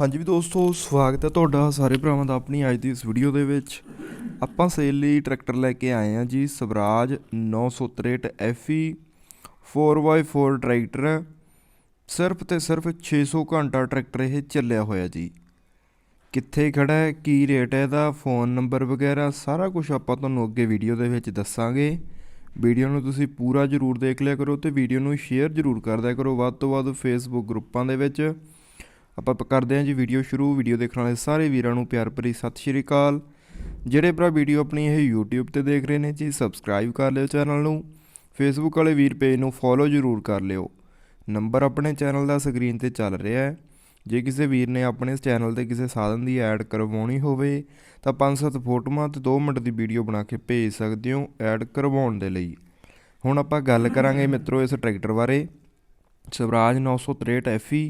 ਹਾਂਜੀ ਵੀ ਦੋਸਤੋ, ਸਵਾਗਤ ਹੈ ਤੁਹਾਡਾ ਸਾਰੇ ਭਰਾਵਾਂ ਦਾ ਆਪਣੀ ਅੱਜ ਦੀ ਇਸ ਵੀਡੀਓ ਦੇ ਵਿੱਚ। ਆਪਾਂ ਸੇਲ ਲਈ ਟਰੈਕਟਰ ਲੈ ਕੇ ਆਏ ਹਾਂ ਜੀ, ਸਵਰਾਜ 963 FE 4x4 ਟਰੈਕਟਰ ਹੈ। ਸਿਰਫ ਤੇ ਸਿਰਫ 600 ਘੰਟਾ ਟਰੈਕਟਰ ਇਹ ਚੱਲਿਆ ਹੋਇਆ ਜੀ। ਕਿੱਥੇ ਖੜਾ ਹੈ, ਕੀ ਰੇਟ ਹੈ ਇਹਦਾ ਫੋਨ ਨੰਬਰ ਵਗੈਰਾ, ਸਾਰਾ ਕੁਝ ਆਪਾਂ ਤੁਹਾਨੂੰ ਅੱਗੇ ਵੀਡੀਓ ਦੇ ਵਿੱਚ ਦੱਸਾਂਗੇ। ਵੀਡੀਓ ਨੂੰ ਤੁਸੀਂ ਪੂਰਾ ਜ਼ਰੂਰ ਦੇਖ ਲਿਆ ਕਰੋ ਤੇ ਵੀਡੀਓ ਨੂੰ ਸ਼ੇਅਰ ਜ਼ਰੂਰ ਕਰਦਿਆ ਕਰੋ। ਵੱਧ ਤੋਂ ਵੱਧ ਫੇਸਬੁੱਕ ਗਰੁੱਪਾਂ ਦੇ ਵਿੱਚ ਆਪਾਂ ਕਰਦੇ ਹਾਂ ਜੀ ਵੀਡੀਓ ਸ਼ੁਰੂ। ਵੀਡੀਓ ਦੇਖਣ ਵਾਲੇ ਸਾਰੇ ਵੀਰਾਂ ਨੂੰ ਪਿਆਰ ਭਰੀ ਸਤਿ ਸ਼੍ਰੀ ਅਕਾਲ। ਜਿਹੜੇ ਭਰਾ ਵੀਡੀਓ ਆਪਣੀ ਇਹ YouTube ਤੇ ਦੇਖ ਰਹੇ ਨੇ ਜੀ ਸਬਸਕ੍ਰਾਈਬ ਕਰ ਲਿਓ ਚੈਨਲ ਨੂੰ। ਫੇਸਬੁੱਕ ਵਾਲੇ ਵੀਰ ਪੇਜ ਨੂੰ ਫੋਲੋ ਜ਼ਰੂਰ ਕਰ ਲਿਓ। ਨੰਬਰ ਆਪਣੇ ਚੈਨਲ ਦਾ ਸਕਰੀਨ ਤੇ ਚੱਲ ਰਿਹਾ ਹੈ। ਜੇ ਕਿਸੇ ਵੀਰ ਨੇ ਆਪਣੇ ਇਸ ਚੈਨਲ ਤੇ ਕਿਸੇ ਸਾਧਨ ਦੀ ਐਡ ਕਰਵਾਉਣੀ ਹੋਵੇ, ਤਾਂ 5-7 ਫੋਟੋਆਂ ਤੇ 2 ਮਿੰਟ ਦੀ ਵੀਡੀਓ ਬਣਾ ਕੇ ਭੇਜ ਸਕਦੇ ਹੋ ਐਡ ਕਰਵਾਉਣ ਦੇ ਲਈ। ਹੁਣ ਆਪਾਂ ਗੱਲ ਕਰਾਂਗੇ ਮਿੱਤਰੋ ਇਸ ਟਰੈਕਟਰ ਬਾਰੇ। ਸਵਰਾਜ 963 FE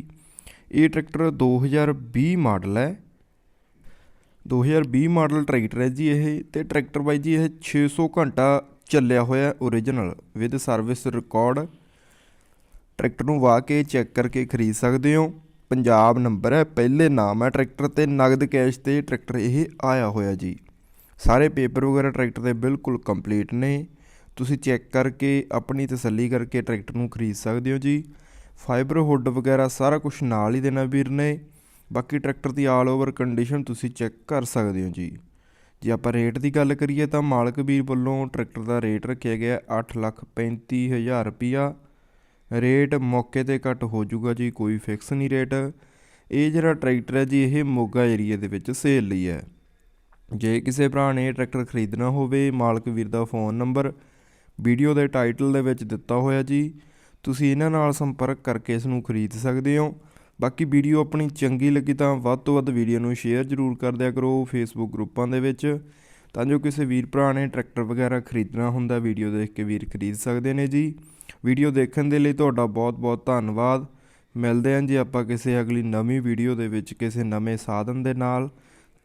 ਇਹ ਟਰੈਕਟਰ 2020 ਮਾਡਲ ਹੈ। 2020 ਮਾਡਲ ਟਰੈਕਟਰ ਹੈ ਜੀ ਇਹ ਤੇ ਟਰੈਕਟਰ ਬਾਈ ਜੀ ਇਹ 600 ਘੰਟਾ ਚੱਲਿਆ ਹੋਇਆ original with service record tractor ਨੂੰ ਵਾਹ ਕੇ ਚੈੱਕ ਕਰਕੇ ਖਰੀਦ ਸਕਦੇ ਹੋ। ਪੰਜਾਬ ਨੰਬਰ ਹੈ, ਪਹਿਲੇ ਨਾਮ ਹੈ ਟਰੈਕਟਰ ਤੇ ਨਗਦ ਕੈਸ਼ ਤੇ ਟਰੈਕਟਰ ਇਹ ਆਇਆ ਹੋਇਆ ਜੀ। ਸਾਰੇ ਪੇਪਰ ਵਗੈਰਾ ਟਰੈਕਟਰ ਦੇ ਬਿਲਕੁਲ ਕੰਪਲੀਟ ਨੇ। ਤੁਸੀਂ ਚੈੱਕ ਕਰਕੇ ਆਪਣੀ ਤਸੱਲੀ ਕਰਕੇ ਟਰੈਕਟਰ ਨੂੰ ਖਰੀਦ ਸਕਦੇ ਹੋ ਜੀ। ਫਾਈਬਰ ਹੁੱਡ ਵਗੈਰਾ ਸਾਰਾ ਕੁਝ ਨਾਲ ਹੀ ਦੇਣਾ ਵੀਰ ਨੇ। ਬਾਕੀ ਟਰੈਕਟਰ ਦੀ ਆਲ ਓਵਰ ਕੰਡੀਸ਼ਨ ਤੁਸੀਂ ਚੈੱਕ ਕਰ ਸਕਦੇ ਹੋ ਜੀ। ਜੇ ਆਪਾਂ ਰੇਟ ਦੀ ਗੱਲ ਕਰੀਏ ਤਾਂ ਮਾਲਕ ਵੀਰ ਵੱਲੋਂ ਟਰੈਕਟਰ ਦਾ ਰੇਟ ਰੱਖਿਆ ਗਿਆ 835000 ਰੁਪਿਆ ਰੇਟ ਮੌਕੇ ਤੇ ਘੱਟ ਹੋ ਜਾਊਗਾ ਜੀ, ਕੋਈ ਫਿਕਸ ਨਹੀਂ ਰੇਟ ਇਹ ਜਿਹੜਾ ਟਰੈਕਟਰ ਹੈ ਜੀ, ਇਹ ਮੋਗਾ ਏਰੀਆ ਦੇ ਵਿੱਚ ਸੇਲ ਲਈ ਹੈ। ਜੇ ਕਿਸੇ ਭਰਾ ਨੇ ਇਹ ਟਰੈਕਟਰ ਖਰੀਦਣਾ ਹੋਵੇ, ਮਾਲਕ ਵੀਰ ਦਾ ਫੋਨ ਨੰਬਰ ਵੀਡੀਓ ਦੇ ਟਾਈਟਲ ਦੇ ਵਿੱਚ ਦਿੱਤਾ ਹੋਇਆ ਜੀ। ਤੁਸੀਂ ਇਹਨਾਂ ਨਾਲ ਸੰਪਰਕ ਕਰਕੇ ਇਸ ਨੂੰ ਖਰੀਦ ਸਕਦੇ ਹੋ। ਬਾਕੀ ਵੀਡੀਓ ਆਪਣੀ ਚੰਗੀ ਲੱਗੀ ਤਾਂ ਵੱਧ ਤੋਂ ਵੱਧ ਵੀਡੀਓ ਨੂੰ ਸ਼ੇਅਰ ਜ਼ਰੂਰ ਕਰ ਦਿਆ ਕਰੋ ਫੇਸਬੁੱਕ ਗਰੁੱਪਾਂ ਦੇ ਵਿੱਚ। ਤਾਂ ਜੋ ਕਿਸੇ ਵੀਰ ਭਰਾ ਨੇ ਟਰੈਕਟਰ ਵਗੈਰਾ ਖਰੀਦਣਾ ਹੁੰਦਾ, ਵੀਡੀਓ ਦੇਖ ਕੇ ਵੀਰ ਖਰੀਦ ਸਕਦੇ ਨੇ ਜੀ। ਵੀਡੀਓ ਦੇਖਣ ਦੇ ਲਈ ਤੁਹਾਡਾ ਬਹੁਤ ਬਹੁਤ ਧੰਨਵਾਦ। ਮਿਲਦੇ ਹਾਂ ਜੀ ਆਪਾਂ ਕਿਸੇ ਅਗਲੀ ਨਵੀਂ ਵੀਡੀਓ ਦੇ ਵਿੱਚ, ਕਿਸੇ ਨਵੇਂ ਸਾਧਨ ਦੇ ਨਾਲ।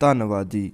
ਧੰਨਵਾਦ ਜੀ।